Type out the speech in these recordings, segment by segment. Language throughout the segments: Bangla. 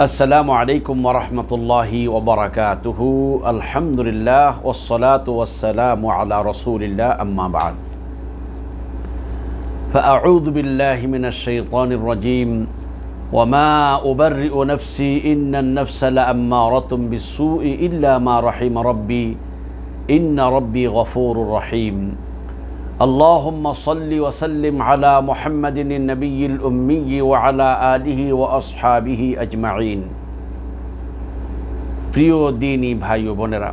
السلام عليكم ورحمة الله وبركاته. الحمد لله والصلاة والسلام على رسول الله أما بعد. فأعوذ بالله من الشيطان الرجيم. وما أبرئ نفسي إن النفس لأمارة بالسوء إلا ما رحم ربي. إن ربي غفور رحيم. اللهم صل وسلم على محمد النبي الأمي وعلى آله وأصحابه أجمعين প্রিয় দিনী ভাই ও বোনেরা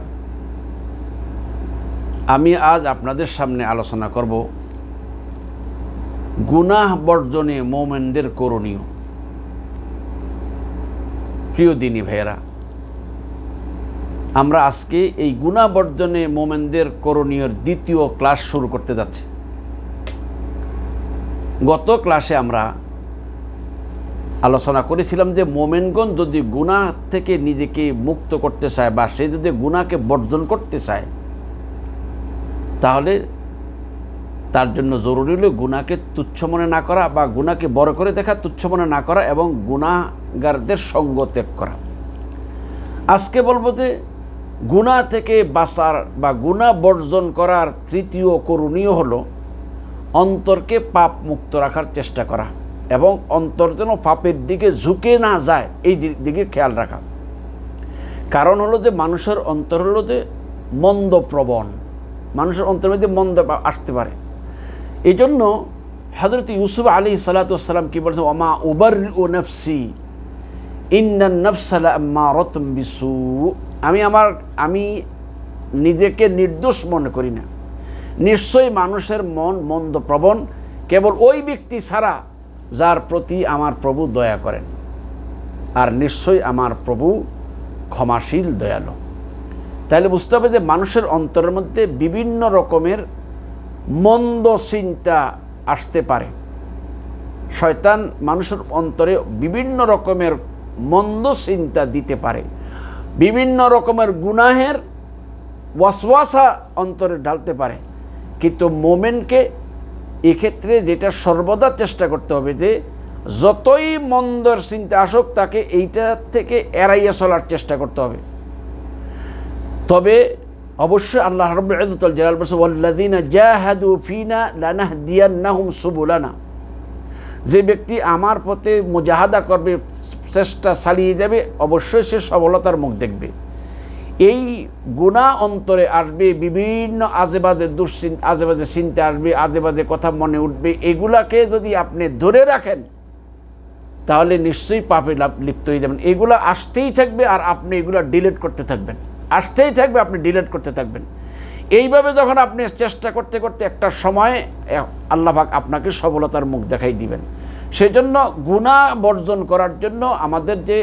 আমি আজ আপনাদের সামনে আলোচনা করব গুনাহ বর্জনে মোমেনদের করণীয় প্রিয় দিনী ভাইয়েরা আমরা আজকে এই গুণা বর্জনে মোমেনদের করণীয়র দ্বিতীয় ক্লাস শুরু করতে যাচ্ছি গত ক্লাসে আমরা আলোচনা করেছিলাম যে মোমেনগণ যদি গুণা থেকে নিজেকে মুক্ত করতে চায় বা সে যদি গুণাকে বর্জন করতে চায়, তাহলে তার জন্য জরুরি হলো গুণাকে তুচ্ছ মনে না করা বা গুণাকে বড় করে দেখা, তুচ্ছ মনে না করা এবং গুণাগারদের সঙ্গ ত্যাগ করা। আজকে বলব যে গুণা থেকে বাঁচার বা গুণা বর্জন করার তৃতীয় করণীয় হলো অন্তরকে পাপ মুক্ত রাখার চেষ্টা করা এবং অন্তর যেন পাপের দিকে ঝুঁকে না যায়, এই দিকে খেয়াল রাখা। কারণ হলো যে মানুষের অন্তর হলো যে মন্দ প্রবণ। মানুষের অন্তরের মধ্যে মন্দ আসতে পারে। এই জন্য হজরত ইউসুফ আলী সালাতাম কি বলছেন? ওমা উবার ও নফসি, ইন্নান নফসালা রতম বিসু। আমি আমার, আমি নিজেকে নির্দোষ মনে করি না। নিশ্চয়ই মানুষের মন মন্দ প্রবণ, কেবল ওই ব্যক্তি ছাড়া যার প্রতি আমার প্রভু দয়া করেন। আর নিশ্চয়ই আমার প্রভু ক্ষমাশীল, দয়ালু। তাহলে বুঝতে হবে যে মানুষের অন্তরের মধ্যে বিভিন্ন রকমের মন্দ চিন্তা আসতে পারে। শয়তান মানুষের অন্তরে বিভিন্ন রকমের মন্দ চিন্তা দিতে পারে। বিভিন্ন রকমের গুনাহের ওয়াসওয়াসা অন্তরে ঢালতে পারে। কিন্তু মোমেনকে এক্ষেত্রে যেটা সর্বদা চেষ্টা করতে হবে যে যতই মন্দর চিন্তা আসুক, তাকে এইটা থেকে এড়াইয়া চলার চেষ্টা করতে হবে। তবে অবশ্যই আল্লাহ রব্বুল জালাল বলসিনা জাহাদু ফিনা লানাহ দিয়ান্নাহুম সুবুলানা। যে ব্যক্তি আমার পথে মুজাহাদা করবে, চেষ্টা চালিয়ে যাবে, অবশ্যই সে সফলতার মুখ দেখবে। এই গুণা অন্তরে আসবে, বিভিন্ন আজেবাজে দুশ্চিন্তা আজেবাজে চিন্তা আসবে, আজেবাজে কথা মনে উঠবে, এগুলাকে যদি আপনি ধরে রাখেন, তাহলে নিশ্চয়ই পাপে লিপ্ত হয়ে যাবেন। এগুলো আসতেই থাকবে আর আপনি এগুলো ডিলিট করতে থাকবেন। আসতেই থাকবে, আপনি ডিলিট করতে থাকবেন। এইভাবে যখন আপনি চেষ্টা করতে করতে একটা সময় আল্লাহাক আপনাকে সফলতার মুখ দেখাই দিবেন। সেজন্য গুণা বর্জন করার জন্য আমাদের যে,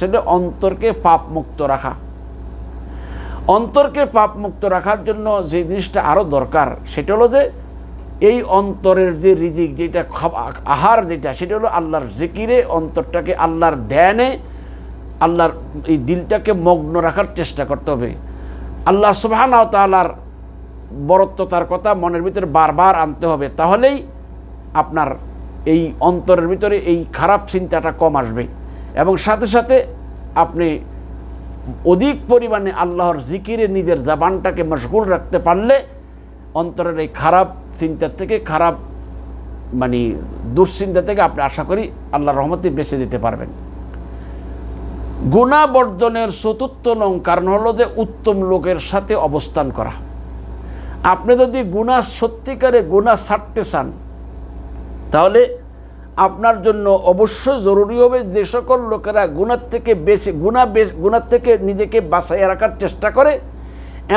সেটা অন্তরকে পাপ মুক্ত রাখা। অন্তরকে পাপ মুক্ত রাখার জন্য যে জিনিসটা আরও দরকার, সেটা হলো যে এই অন্তরের যে রিজিক, যেটা আহার যেটা, সেটা হলো আল্লাহর জিকিরে, অন্তরটাকে আল্লাহর ধ্যানে, আল্লাহর এই দিলটাকে মগ্ন রাখার চেষ্টা করতে হবে। আল্লাহ সুবাহান তালার বরত্ব তার কথা মনের ভিতরে বারবার আনতে হবে, তাহলেই আপনার এই অন্তরের ভিতরে এই খারাপ চিন্তাটা কম আসবে। এবং সাথে সাথে আপনি অধিক পরিমাণে আল্লাহর জিকিরে নিজের জাবানটাকে মশগুল রাখতে পারলে অন্তরের এই খারাপ চিন্তা থেকে, খারাপ মানে দুশ্চিন্তা থেকে আপনি আশা করি আল্লাহ রহমতে বেঁচে দিতে পারবেন। গুণা বর্জনের চতুর্থ নং কারণ হলো যে উত্তম লোকের সাথে অবস্থান করা। আপনি যদি গুণা সত্যিকারে গুণা ছাড়তে চান, তাহলে আপনার জন্য অবশ্যই জরুরি হবে যে সকল লোকেরা গুণার থেকে বেশি গুণা গুণার থেকে নিজেকে বাঁচাইয়া রাখার চেষ্টা করে,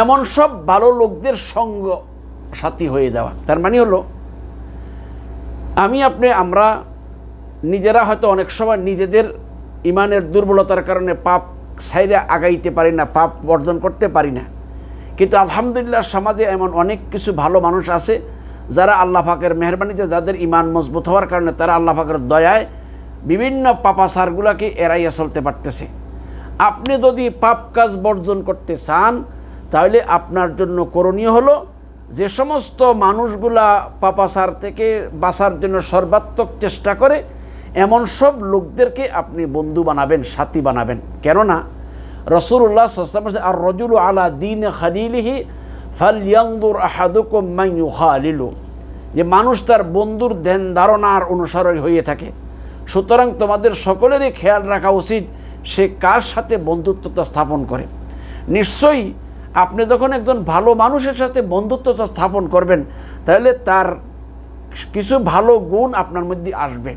এমন সব ভালো লোকদের সঙ্গ সাথী হয়ে যাওয়া। তার মানে হলো, আমি আপনি, আমরা নিজেরা হয়তো অনেক সময় নিজেদের ইমানের দুর্বলতার কারণে পাপ সাইরে আগাইতে পারি না, পাপ বর্জন করতে পারি না। কিন্তু আলহামদুলিল্লাহ সমাজে এমন অনেক কিছু ভালো মানুষ আছে যারা আল্লাহ ফাকের মেহরবানিতে যাদের ইমান মজবুত হওয়ার কারণে তারা আল্লাহ ফাকের দয়ায় বিভিন্ন পাপাসারগুলোকে এড়াইয়া চলতে পারতেছে। আপনি যদি পাপ কাজ বর্জন করতে চান, তাহলে আপনার জন্য করণীয় হলো যে সমস্ত মানুষগুলা পাপাসার থেকে বাঁচার জন্য সর্বাত্মক চেষ্টা করে, এমন সব লোকদেরকে আপনি বন্ধু বানাবেন, সাথী বানাবেন। কেননা রসুল্লাহ আর রজুল আলা দিন খালিলিহি ফালিয়াংদুর আহাদুকুম মাইয়ু খালিলু যে মানুষ তার বন্ধুর ধ্যান ধারণার অনুসরণ হয়ে থাকে। সুতরাং তোমাদের সকলেরই খেয়াল রাখা উচিত সে কার সাথে বন্ধুত্বতা স্থাপন করে। নিশ্চয়ই আপনি যখন একজন ভালো মানুষের সাথে বন্ধুত্বতা স্থাপন করবেন, তাহলে তার কিছু ভালো গুণ আপনার মধ্যে আসবে।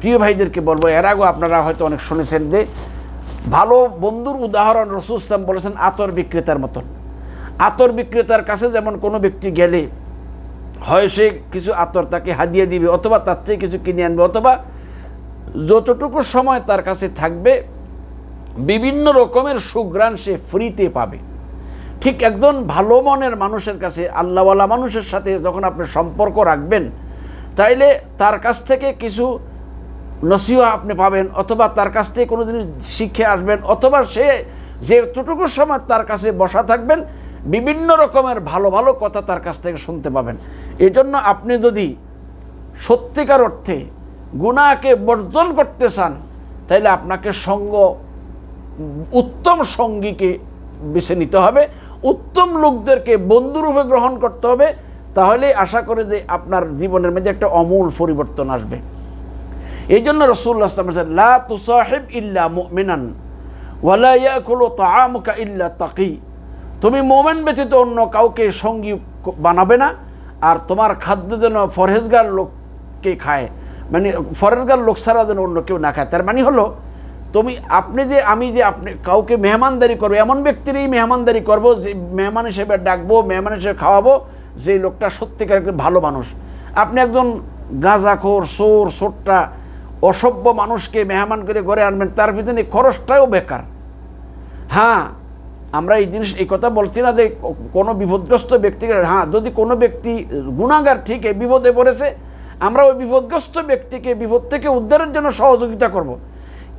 প্রিয় ভাইদেরকে বলব, এর আগেও আপনারা হয়তো অনেক শুনেছেন যে, ভালো বন্ধুর উদাহরণ রসুল ইসলাম বলেছেন, আতর বিক্রেতার মতন। আতর বিক্রেতার কাছে যেমন কোনো ব্যক্তি গেলে হয় সে কিছু আতর তাকে হাদিয়ে দিবে অথবা তার থেকে কিছু কিনে আনবে অথবা যতটুকু সময় তার কাছে থাকবে, বিভিন্ন রকমের সুগ্রাণ সে ফ্রিতে পাবে। ঠিক একজন ভালো মনের মানুষের কাছে, আল্লাহওয়ালা মানুষের সাথে যখন আপনি সম্পর্ক রাখবেন, তাইলে তার কাছ থেকে কিছু নসিও আপনি পাবেন অথবা তার কাছ থেকে কোনো জিনিস শিখে আসবেন অথবা সে যে যতটুকু সময় তার কাছে বসা থাকবেন বিভিন্ন রকমের ভালো ভালো কথা তার কাছ থেকে শুনতে পাবেন। এই জন্য আপনি যদি সত্যিকার অর্থে গুণাকে বর্জন করতে চান, তাহলে আপনাকে সঙ্গ, উত্তম সঙ্গীকে বেছে নিতে হবে, উত্তম লোকদেরকে বন্ধুরূপে গ্রহণ করতে হবে, তাহলে আশা করে যে আপনার জীবনের মধ্যে একটা অমূল পরিবর্তন আসবে। এই জন্য রসুল্লাহ লা ইল্লা মুমিনান ওয়ালা ইয়াকুলু তাআমুকা ইল্লা তাকি। তুমি মোমেন ব্যতীত অন্য কাউকে সঙ্গী বানাবে না, আর তোমার খাদ্য যেন ফরহেজগার লোককে খায়। মানে ফরেজগার লোক ছাড়া যেন অন্য কেউ না খায়। তার মানে হলো, তুমি আপনি যে, আমি যে আপনি কাউকে মেহমানদারি করব, এমন ব্যক্তিরই মেহমানদারি করব, যে মেহমান হিসেবে ডাকবো, মেহমান হিসেবে খাওয়াবো যে লোকটা সত্যিকার ভালো মানুষ। আপনি একজন গাঁজাখোর সোর সোটটা, অসভ্য মানুষকে মেহমান করে ঘরে আনবেন, তার পিছনে খরচটাও বেকার। হ্যাঁ আমরা এই জিনিস এই কথা বলছি না যে কোনো বিপদগ্রস্ত ব্যক্তিকে হ্যাঁ যদি কোনো ব্যক্তি গুণাগার ঠিক, এই বিপদে পড়েছে, আমরা ওই বিপদগ্রস্ত ব্যক্তিকে বিপদ থেকে উদ্ধারের জন্য সহযোগিতা করব।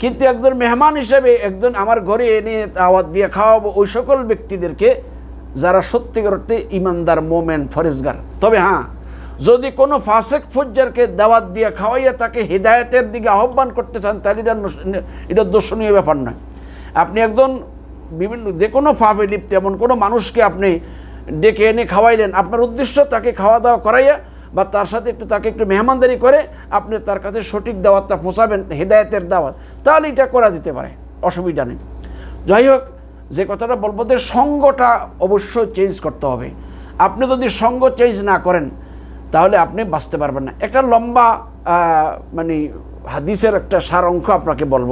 কিন্তু একজন মেহমান হিসেবে একজন আমার ঘরে এনে আওয়াত দিয়ে খাওয়াবো ওই সকল ব্যক্তিদেরকে যারা সত্যিকার অর্থে ইমানদার, মোমেন, ফরেজগার তবে হ্যাঁ যদি কোনো ফাসেক ফজ্জারকে দাওয়াত দিয়ে খাওয়াইয়া তাকে হৃদায়তের দিকে আহ্বান করতে চান, তাহলে এটা এটা দর্শনীয় ব্যাপার নয় আপনি একজন বিভিন্ন যে কোনো ফাফে লিপ্ত এমন কোনো মানুষকে আপনি ডেকে এনে খাওয়াইলেন, আপনার উদ্দেশ্য তাকে খাওয়া দাওয়া করাইয়া বা তার সাথে একটু তাকে একটু মেহমানদারি করে আপনি তার কাছে সঠিক দাওয়াতটা পৌঁছাবেন, হেদায়তের দাওয়াত, তাহলে এটা করা যেতে পারে, অসুবিধা নেই। যাই হোক, যে কথাটা বলব যে সঙ্গটা অবশ্যই চেঞ্জ করতে হবে। আপনি যদি সঙ্গ চেঞ্জ না করেন, তাহলে আপনি বাঁচতে পারবেন না। একটা লম্বা মানে হাদিসের একটা সার অঙ্ক আপনাকে বলব।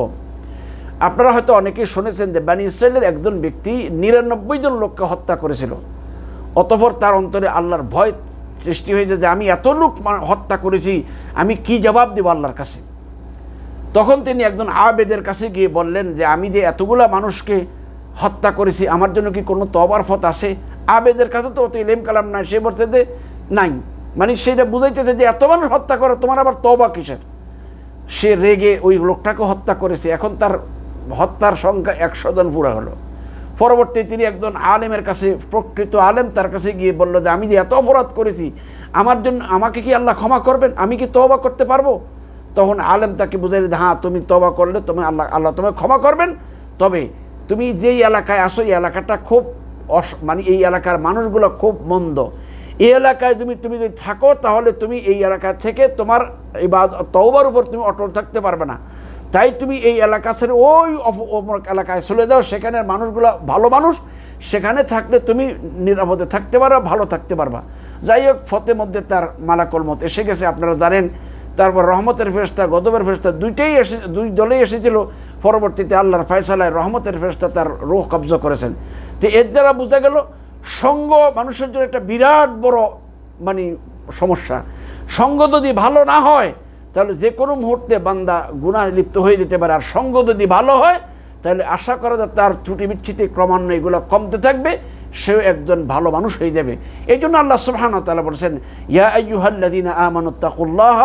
আপনারা হয়তো অনেকেই শুনেছেন যে বানি ইসরায়েলের একজন ব্যক্তি নিরানব্বই জন লোককে হত্যা করেছিল। অতপর তার অন্তরে আল্লাহর ভয় সৃষ্টি হয়েছে যে আমি এত লোক হত্যা করেছি, আমি কি জবাব দেব আল্লাহর কাছে? তখন তিনি একজন আবেদের কাছে গিয়ে বললেন যে, আমি যে এতগুলা মানুষকে হত্যা করেছি, আমার জন্য কি কোনো তবার ফত আছে? আবেদের কাছে তো অত ইলেম কালাম নাই, সে বলছে যে, নাই। মানে সেটা বুঝাইতেছে যে, এত মানুষ হত্যা করো, তোমার আবার তবা কিসের? সে রেগে ওই লোকটাকে হত্যা করেছে। এখন তার হত্যার সংখ্যা একশো জন পুরা হলো। পরবর্তী তিনি একজন আলেমের কাছে, প্রকৃত আলেম তার কাছে গিয়ে বলল যে, আমি যে এত অপরাধ করেছি, আমার জন্য আমাকে কি আল্লাহ ক্ষমা করবেন? আমি কি তবা করতে পারব? তখন আলেম তাকে বুঝাই হ্যাঁ তুমি তবা করলে তুমি আল্লাহ আল্লাহ তোমায় ক্ষমা করবেন। তবে তুমি যেই এলাকায় আসো এই এলাকাটা খুব অস মানে এই এলাকার মানুষগুলো খুব মন্দ। এই এলাকায় তুমি তুমি যদি থাকো, তাহলে তুমি এই এলাকা থেকে তোমার এই বা তওবার উপর তুমি অটল থাকতে পারবে না। তাই তুমি এই এলাকা ছেড়ে ওই এলাকায় চলে যাও। সেখানের মানুষগুলো ভালো মানুষ, সেখানে থাকলে তুমি নিরাপদে থাকতে পারো ভালো থাকতে পারবা। যাই হোক ফতে মধ্যে তার মালাকল মত এসে গেছে। আপনারা জানেন, তারপর রহমতের ফেরস্তা গদবের ফেরস্তা দুইটাই এসে, দুই দলেই এসেছিল। পরবর্তীতে আল্লাহর ফয়সালায় রহমতের ফেরস্তা তার রোহ কবজা করেছেন। তো এর দ্বারা বোঝা গেল, সঙ্গ মানুষের জন্য একটা বিরাট বড় মানে সমস্যা। সঙ্গ যদি ভালো না হয় তাহলে যে কোনো মুহূর্তে বান্দা গুণায় লিপ্ত হয়ে যেতে পারে। আর সঙ্গ যদি ভালো হয়, তাহলে আশা করা যায় তার ত্রুটি বিচ্ছিতি ক্রমান্বয়ে এগুলো কমতে থাকবে, সেও একজন ভালো মানুষ হয়ে যাবে। এই জন্য আল্লাহ সুবহান তালা বলছেন, ইয়া আইয়ুহাল্লাদিনা আমানুত্তাকুল্লাহ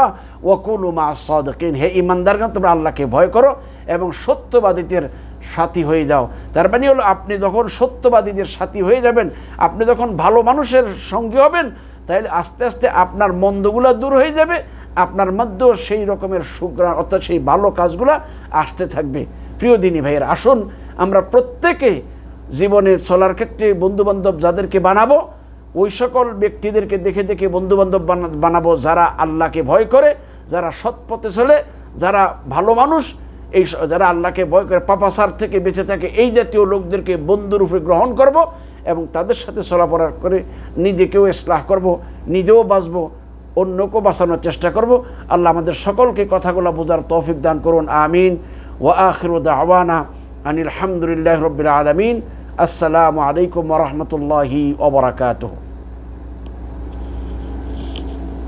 ওয়াকুলু মা সাদিকিন। হে ইমানদারগণ তোমরা আল্লাহকে ভয় করো এবং সত্যবাদীদের সাথী হয়ে যাও। তার মানে হলো, আপনি যখন সত্যবাদীদের সাথী হয়ে যাবেন, আপনি যখন ভালো মানুষের সঙ্গী হবেন তাইলে আস্তে আস্তে আপনার মন্দগুলো দূর হয়ে যাবে, আপনার মধ্যেও সেই রকমের সুগ্রাণ, অর্থাৎ সেই ভালো কাজগুলো আসতে থাকবে। প্রিয় দিনী ভাইয়ের, আসুন আমরা প্রত্যেকে জীবনের চলার ক্ষেত্রে বন্ধুবান্ধব যাদেরকে বানাবো, ওই সকল ব্যক্তিদেরকে দেখে দেখে বন্ধুবান্ধব বানা- বানাবো যারা আল্লাহকে ভয় করে, যারা সৎ পথে চলে, যারা ভালো মানুষ, এই যারা আল্লাহকে ভয় করে পাপাসার থেকে বেঁচে থাকে, এই জাতীয় লোকদেরকে বন্ধুরূপে গ্রহণ করব। এবং তাদের সাথে চলাফেরা করে নিজেকেও ইসলাহ করব, নিজেও বাঁচব, অন্যকেও বাঁচানোর চেষ্টা করব। আল্লাহ আমাদের সকলকে কথাগুলো বোঝার তৌফিক দান করুন। আমিন। ওয়া আখিরু আওয়ানা আনিল হামদুলিল্লাহ রবিল আলমিন। আসসালামু আলাইকুম রহমতুল্লাহি ওবরাকাতুহ